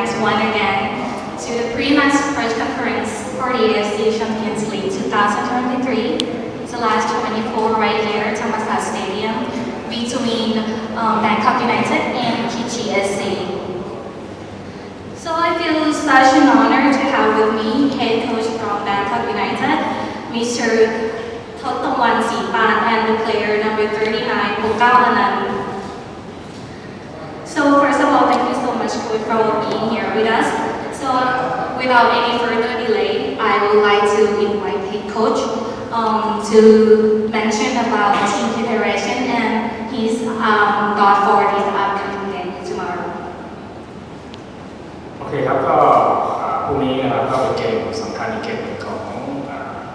once again to the pre-match press conference for the AFC Champions League 2023. It's the last 24 right here at Thammasat Stadium between um, Bangkok United and Kichi SC. So I feel such an honor to have with me head coach from Bangkok United, Mr. Tottawan Sipan, and the player number 39, Pukal Anand. So first of all, thank you so much coach for being here with us. So without any further delay, I would like to invite head coach um, to mention about team preparation and his um, thought for this upcoming game tomorrow. โอเคครับก็อ่าพรุ่งนี้นะครับก็เป็นเกมสำคัญอีกเกมหนึ่งของ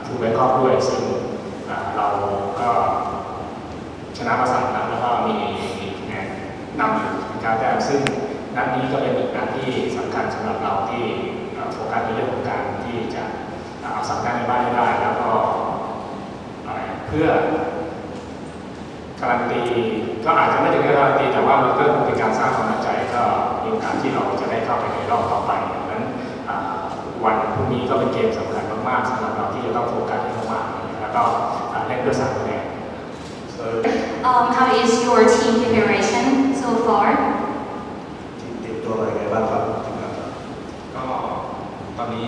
ทูแบงคอกด้วยซึ่งอ่าเราก็ชนะมาสามนัด นัดนี้ก็เป็นอีกนัดที่สำคัญสำหรับเราที่โฟกัสในเรื่องของการที่จะเอาสามแต้มในบ้านให้ได้แล้วก็เพื่อการันตีก็อาจจะไม่ถึงการันตีแต่ว่ามันก็เป็นการสร้างความมั่นใจก็มีโอกาสที่เราจะได้เข้าไปในรอบต่อไปดังนั้นวันพรุ่งนี้ก็เป็นเกมสำคัญมากๆสำหรับเราที่จะต้องโฟกัสให้มากๆแล้วก็เล่นด้วยสามคะแนน Um, how is your team preparation so far? เตรียมตัวมายังไงบ้างครับทีมงานครับ ก็ ตอนนี้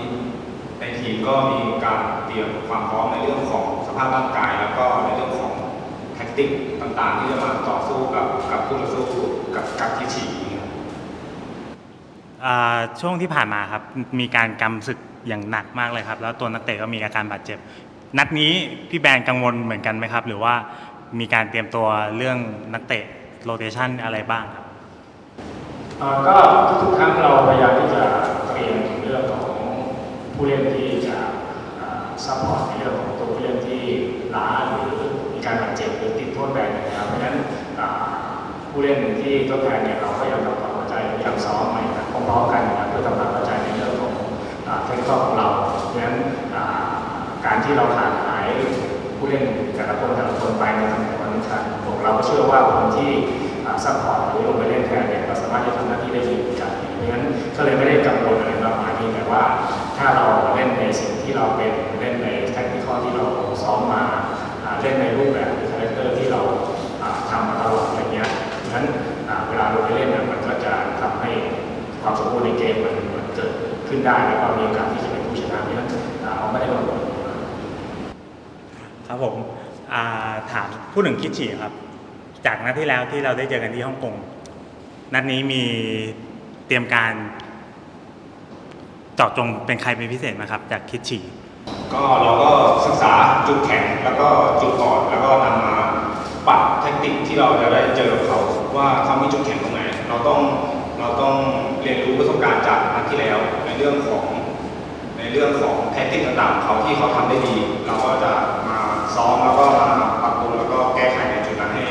ในทีมก็มีการเตรียมความพร้อมในเรื่องของสภาพร่างกาย แล้วก็ในเรื่องของแท็กติกต่างๆ ที่จะมาต่อสู้กับกับคู่ต่อสู้กับกับที่ฉีครับอ่าช่วงที่ผ่านมาครับมีการกำศึกอย่างหนักมากเลยครับ แล้วตัวนักเตะก็มีอาการบาดเจ็บ นัดนี้พี่แบนกังวลเหมือนกันไหมครับ หรือว่ามีการเตรียมตัวเรื่องนักเตะโรเตชันอะไรบ้างครับเอ่อก็ทุกๆครั้งเราพยายามที่จะเตรียมเรื่องของ ผู้เล่นที่จะซัพพอร์ตในเรื่องของตัวผู้เล่นที่ล้าหรือมีการบาดเจ็บหรือติดโทษแบนนะครับเพราะฉะนั้นผู้เล่นที่ทดแทนเนี่ยเราก็ยังทำความเข้าใจยายามซ้อมใหม่พร้อมๆกันนะเพื่อทำความเข้าใจในเรื่องของเทคนิคของเราเพราะฉะนั้นการที่เราขาดหายผู้เล่นแต่ละคนแต่ละคนไปในตำแหน่งวันสำคัญผมเราเชื่อว่าคนที่ซัพพอร์ตหรือลงไปเล่นแทนเนี่ยก็สามารถที่จะทำหน้าที่ได้ดีเหมือนกันเพราะฉะนั้นก็เลยไม่ได้ ที่เราเป็นเล่นในแทคนิคที่เราซ้อมมาเล่นในรูปแบบหรือคาแรคเตอร์ที่เราทำมาตลอดอะไรเงี้ยฉะนั้นเวลาลงไปเล่นเนี่ยมันก็จะทำให้ความสมบูรณ์ในเกมมันมันเกิดขึ้นได้แล้วก็มีโอกาสที่จะเป็นผู้ชนะเนั้นอ่าเราไม่ได้กังครับผมาถามพูดถึงคิดฉี่ครับ จากนัดที่แล้วที่เราได้เจอกันที่ฮ่องกงนัดนี้มีเตรียมการ เจาะจงเป็นใครเป็นพิเศษไหมครับ จากคิดฉี่ก็เราก็ศึกษาจุดแข็งแล้วก็จุดอ่อนแล้วก็นำมาปรับแทคติกที่เราจะได้เจอเขาว่าเขามีจุดแข็งตรงไหน เราต้องเราต้องเรียนรู้ประสบการณ์จากนัดที่แล้วในเรื่องของในเรื่องของแทคติกต่างๆเขาที่เขาทำได้ดี เราก็จะมาซ้อมแล้วก็มาปรับปรุงแล้วก็แก้ไขในจุดนั้นให้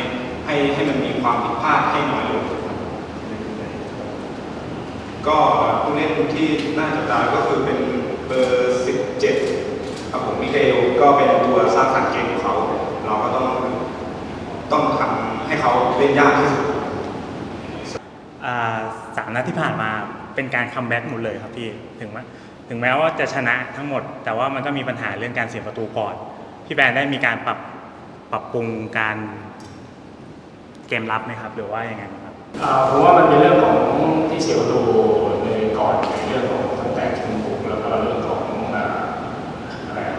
ให้ให้มันมีความผิดพลาดให้น้อยลง ก็ผู้เล่นที่น่าจะตายก็คือเป็นเบอร์ 17 ครับผมมิเกลก็เป็นตัวสร้างสรรค์เกมของเขา เราก็ต้องต้องทำให้เขาเล่นยากที่สุดอ่าสามนัดที่ผ่านมาเป็นการคัมแบ็กหมดเลยครับพี่ถึงแม้ถึงแม้ว่าจะชนะทั้งหมด แต่ว่ามันก็มีปัญหาเรื่องการเสียประตูก่อน พี่แบนได้มีการปรับปรับปรุงการเกมรับไหมครับ หรือว่าอยังไง ผมว่ามันเป็นเรื่องของที่เสียประตูในก่อนในเรื่องของตั้งแต่ทีมบุกแล้วก็เรื่องของอ่าอะไรอะ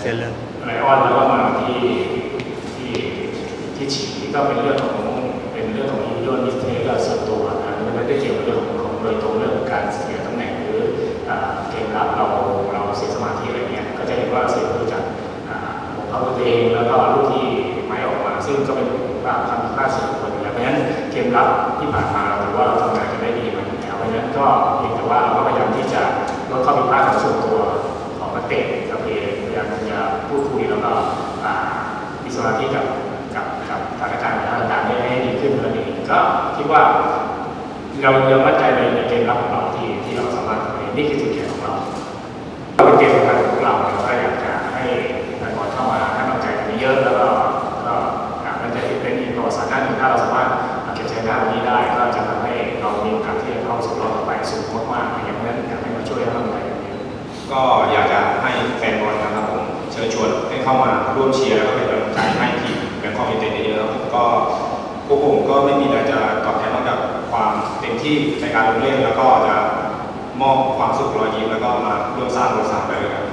เส้นเรื่องไลออนแล้วก็มาที่ที่ที่ฉีก็เป็นเรื่องของเป็นเรื่องของยูโรนิสเท กับกับกับสถานการณ์ต่างๆให้ให้ดีขึ้นนั่นเองก็คิดว่าเรายังมั่นใจในในเกมรับของเราที่ที่เราสามารถทำได้นี่คือจุดแข็งของเราเป็นเกมสำคัญของเราเราก็อยากจะให้แฟนบอลเข้ามาให้กำลังใจกันเยอะแล้วก็ก็อยากมั่นใจที่เป็นอีกประวัติศาสตร์หน้าหนึ่งถ้าเราสามารถเก็บชัยชนะนี้ได้ก็จะทำให้เรามีโอกาสที่จะเข้าความรู้สึกเราต่อไปสูงมากๆอย่างนั้นอยากให้มาช่วยทำอะไรอยก็อยากจะให้แฟนบอลนะครับ ชิญชวนให้เข้ามาร่วมเชียร์แล้วก็เป็นกำลังใจให้ทีมแบงคอกยูไนเต็ดเยอะๆครับผมก็พวกผมก็ไม่มีแต่จะตอบแทนนอกจากความเต็มที่ในการลงเล่นแล้วก็จะมอบความสุขรอยยิ้มแล้วก็มาร่วมสร้างประวัติศาสตร์ไปด้วยกัน